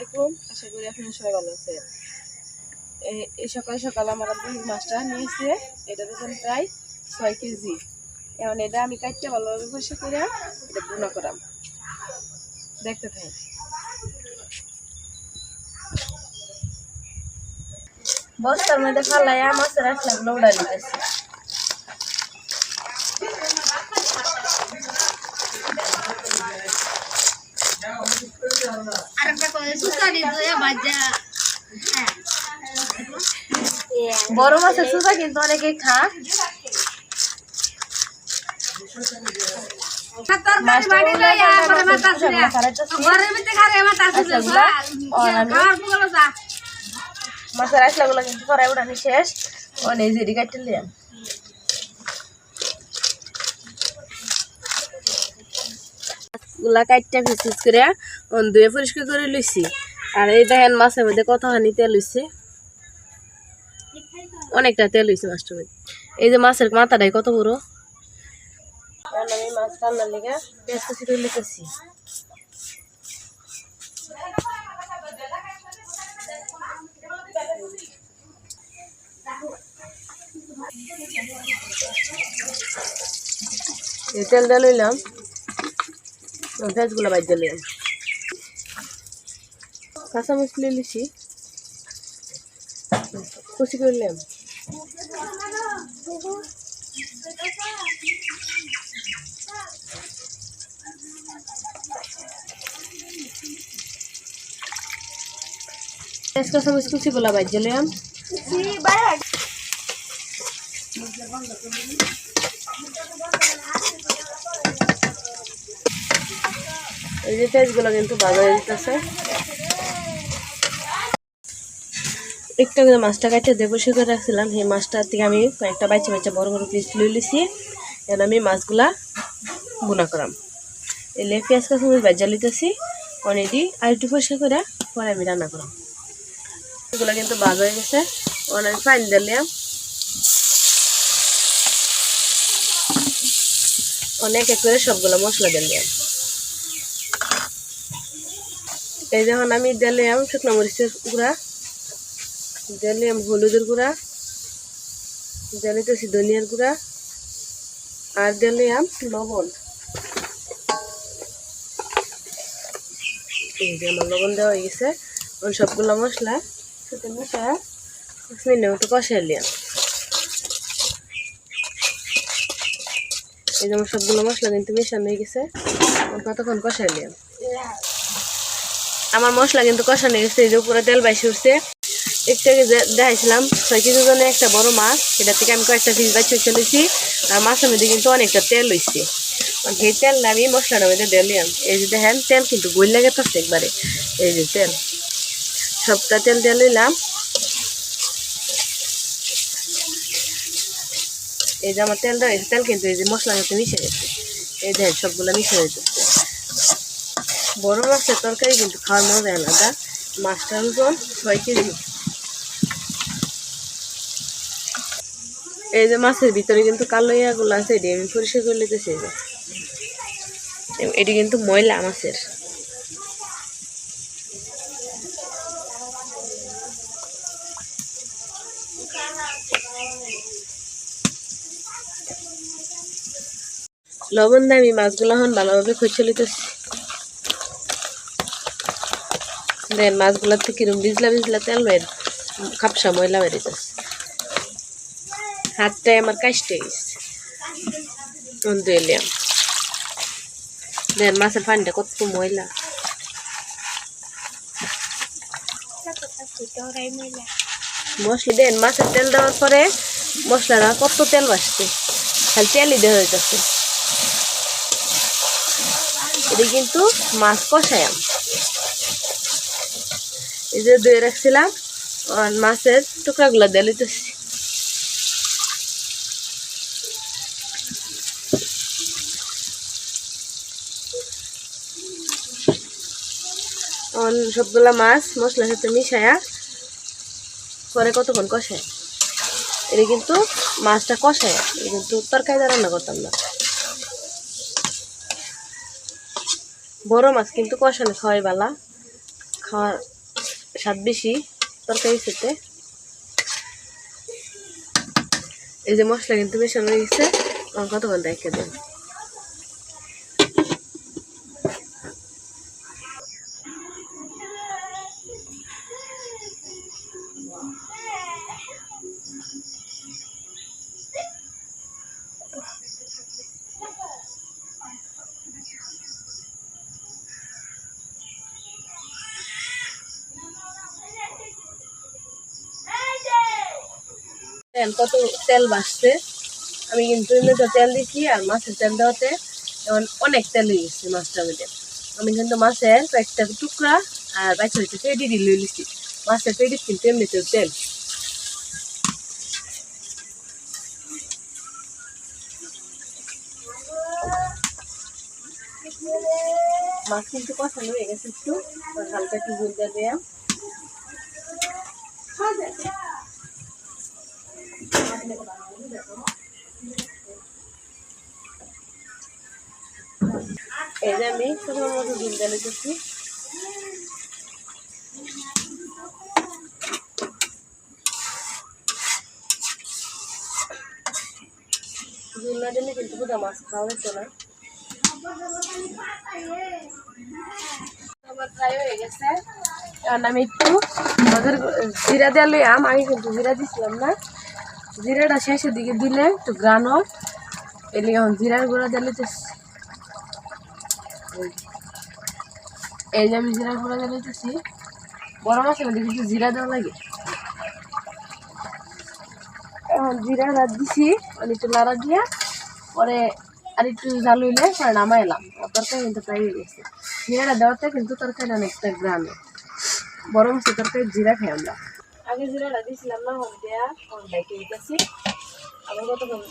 আলাইকুম। আশা করি আপনারা সবাই ভালো আছে এই সকাল সকাল আমার আব্বু মাছটা নিয়েছে। এটা দেখুন প্রায় ছয় কেজি। এখন এটা আমি কাটতে ভালোভাবে বসে করে এটা গুণা করাম। দেখতে থাকি বস্তার মধ্যে ফালাইয়া মাছের আসলাগুলো উড়া নিতেছে দিয়ে বাজা। বড় মাছের সুতা কিন্তু অনেকে খা মাছের আসলাগুলো কিন্তু করাই উড়ানি শেষ। অনেক জিরি কাটতে লিয়াম গুলা কাটটা ফিসিস করে ধুয়ে পরিষ্কার করে লইছি। আর এই দেখেন মাছের মধ্যে কতখানি তেল হইছে। অনেকটা তেল হইছে মাছটার মধ্যে। এই যে মাছের মাথাটাই কত বড়। আমি এই তেলটা লইলাম। পেঁয়াজগুলো বাইর দিলাম কাঁচামরিচ লিয়ে লিছি কুচি করে নিলাম। কাঁচামরিচ কুচিগুলো দিলাম এই যে পেঁয়াজগুলো কিন্তু হয়ে যেতেছে একটু করে মাছটা কাটতে দিয়ে বসে করে রাখছিলাম। সেই মাছটার থেকে আমি কয়েকটা বাচ্চা বাচ্চা বড় বড় পিস লুই লিছি এখন আমি মাছগুলা বুনা করাম। এলে পেঁয়াজ কাঁচামরিচ ভাজা লিতেছি অনেকটি আর একটু পরিষ্কার করে পরে আমি রান্না করাম। এগুলো কিন্তু ভাজা হয়ে গেছে অনেক পানি দিলাম অনেক এক করে সবগুলো মশলা দিলাম এই যখন আমি দিলাম শুকনো মরিচের গুঁড়া, দিলাম হলুদের গুঁড়া দিলিতেছি ধনিয়ার গুঁড়া, আর দিলাম লবণ। এই যে আমার লবণ দেওয়া হয়ে গেছে সবগুলো মশলা সাথে মশলা পাঁচ মিনিট মতো কষাই লিয়াম এই যে আমার সবগুলো মশলা কিন্তু মেশানো হয়ে গেছে কতক্ষণ কষাই লিয়াম আমার মশলা কিন্তু কষানো গেছে এই যে উপরে তেল বাইসে উঠছে। একটু দেখাইছিলাম, ছয় কেজি জন্য একটা বড় মাছ, সেটা থেকে আমি কয়েকটা পিস বাইছে চলেছি আর মাছের মধ্যে কিন্তু অনেকটা তেল হয়েছে সেই তেলটা আমি মশলাটার মধ্যে দিলাম। এই যে দেখেন, তেল কিন্তু গইল লাগে থাকছে একবারে। এই যে তেল। সবটা তেল দিয়ে লইলাম এই যে আমার তেলটা হয়েছে, তেল কিন্তু এই যে মশলার সাথে মিশে গেছে। এই দেখেন, সবগুলো মিশে যেতেছে বড় মাছের তরকারি, কিন্তু খাওয়ার মজা আলাদা মাছটার ওজন ছয় কেজি। এই যে মাছের ভিতরে কিন্তু কালো ইয়াগুলো আছে, এটি আমি পরিষ্কার করে নিতেছি এটি কিন্তু ময়লা মাছের। লবণ দিয়ে আমি মাছগুলো এখন ভালোভাবে খুঁজে লিতেছি দেন মাছগুলোর থেকে কিরম ভিজলা ভিজলা তেল বের খাপসা ময়লা বেরিতেছে হাতটাই আমার কাশতে গেছে। ধুয়ে এলাম দেন মাছের পানিটা কত ময়লা। মশলা দেন, মাছের তেল দেওয়ার পরে মশলাটা কত তেল বাসছে খালি তেলই দেওয়া হইতেছে। এটা কিন্তু মাছ কষায়াম এই যে ধুয়ে রাখছিলাম, আর মাছের টুকরাগুলো দিয়ে লইতেছি। অন সবগুলা মাছ মশলার সাথে মিশায়া পরে কতক্ষণ কষায়? এটা কিন্তু মাছটা কষায়, এটা কিন্তু তরকারি রান্না করতাম না। বড় মাছ কিন্তু কষানো খাওয়াই বালা, খাওয়ার স্বাদ বেশি তরকারি খেতে। এই যে মশলা কিন্তু বেশি হয়ে গেছে। কতক্ষণ দেখে দেন তেল কত তেল বাসছে আমি কিন্তু তেল দিচ্ছি আর মাছের তেল দেওয়াতে এখন অনেক তেল হয়ে গেছে মাছটার মধ্যে আমি কিন্তু মাছের কয়েকটা টুকরা আর বাইশ হয়েছে পেডি দিয়ে লই লিছি মাছের পেডি কিন্তু এমনিতেও তেল। মাছ কিন্তু কষানো হয়ে গেছে একটু, হালকা একটু জল দিয়ে দিলাম এই যে আমি শুকনোর মতো দুধ ঢেলে দিচ্ছি কিন্তু মাছ খাওয়া হতো না। আমার হয়ে গেছে। কারণ আমি একটু জিরা দিয়ে লইয়াম আমি কিন্তু জিরা দিছিলাম না। জিরাটা শেষের দিকে দিলে একটু গ্রান এলে এখন জিরার গুঁড়া দিলে তো এই যে আমি জিরার গুঁড়া দিতেছি বড় মাছের মধ্যে কিন্তু জিরা দেওয়া লাগে। এখন জিরা রাত দিছি মানে একটু লাড়া দিয়া, পরে আর একটু জাল হইলে পরে নামাই এলাম। তরকারি কিন্তু প্রায় হয়ে গেছে। জিরাটা দেওয়াতে কিন্তু তরকারি অনেকটা গ্রামে বড় মাছের তরকারি জিরা খাই আমরা। আগে জিরাটা দিয়েছিলাম না হল দেয়া হল ডাইকে দিতেছি আবার কতক্ষণ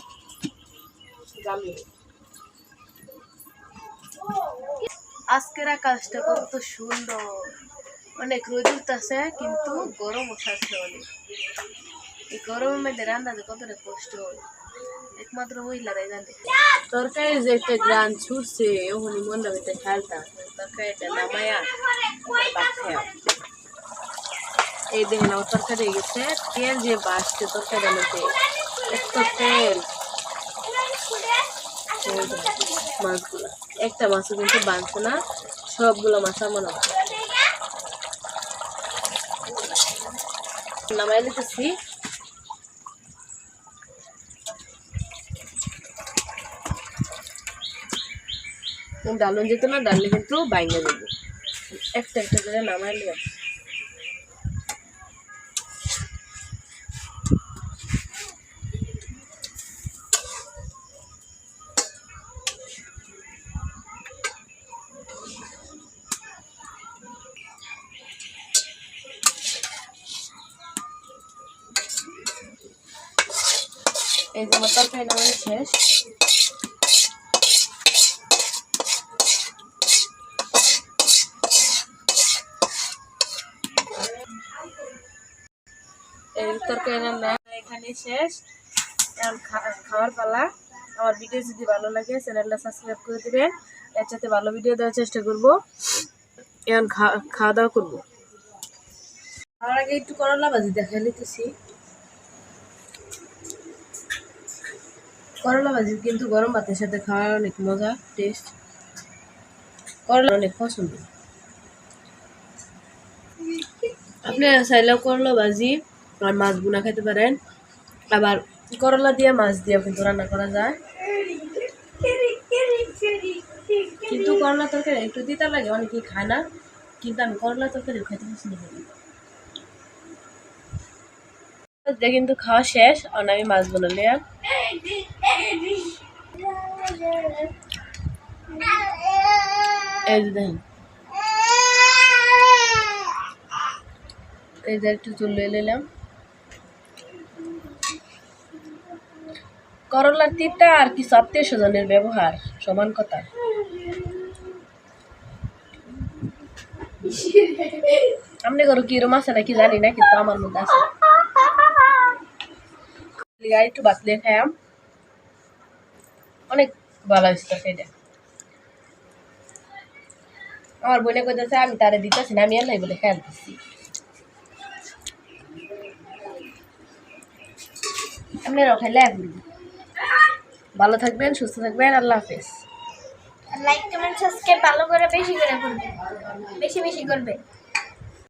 আজকের আকাশটা কত সুন্দর। অনেক রোদ উঠতেছে কিন্তু গরম উঠাচ্ছে অনেক। এই গরমের মধ্যে রান্নাতে কতটা কষ্ট। হয় একমাত্র মহিলারাই জানে। তরকারি যে একটা গ্রান ছুটছে ওখানে মনটা হইতে খেয়ালটা তরকারিটা নামায়া ভাত খাওয়া এই দেখেন আমার তরকারি হয়ে গেছে। তেল যে বাসছে তরকারির মধ্যে এত তেল। মাছগুলো। একটা মাছও কিন্তু বাঁধছে না, সবগুলো মাছ আমার নামাই নিতেছি ডালন যেত না, ডাললে কিন্তু বাইঙ্গা দেবো একটা একটা করে নামাই নিলাম এই যে আমার তরকারি নামানো শেষ। এই তরকারি রান্না এখানে শেষ খাওয়ার পালা। আমার ভিডিও যদি ভালো লাগে, চ্যানেলটা সাবস্ক্রাইব করে দেবেন। এর সাথে ভালো ভিডিও দেওয়ার চেষ্টা করব। এখন খাওয়া দাওয়া করব। খাওয়ার আগে একটু করলা ভাজি দেখা নিতেছি। করলা ভাজি, কিন্তু গরম ভাতের সাথে খাওয়ার অনেক মজা টেস্ট করলা অনেক পছন্দ। আপনারা চাইলেও করলা ভাজি আর মাছ বুনা খেতে পারেন। আবার করলা দিয়ে মাছ দিয়ে কিন্তু রান্না করা যায়। কিন্তু করলা তরকারি একটু দিতে লাগে, অনেকেই খায় না। কিন্তু আমি করলা তরকারি খেতে পছন্দ করি। কিন্তু খাওয়া শেষ, আর আমি মাছ আর এই যে একটু চুলে নিলাম। করলার তিতা আর কিছু আত্মীয় স্বজনের ব্যবহার সমান কথা। আপনি করো কিরম আছে নাকি জানি না, কিন্তু আমার মধ্যে আছে। একটু বাতলে অনেক ভালো আমার বোনে কইতেছে, আমি তারে দিতেছি না, আমি এলাই বলে খেয়াল দিচ্ছি আপনারাও খাইলে এখন। ভালো থাকবেন, সুস্থ থাকবেন, আল্লাহ হাফেজ। লাইক কমেন্ট সাবস্ক্রাইব ভালো করে বেশি করে করবে বেশি বেশি করবে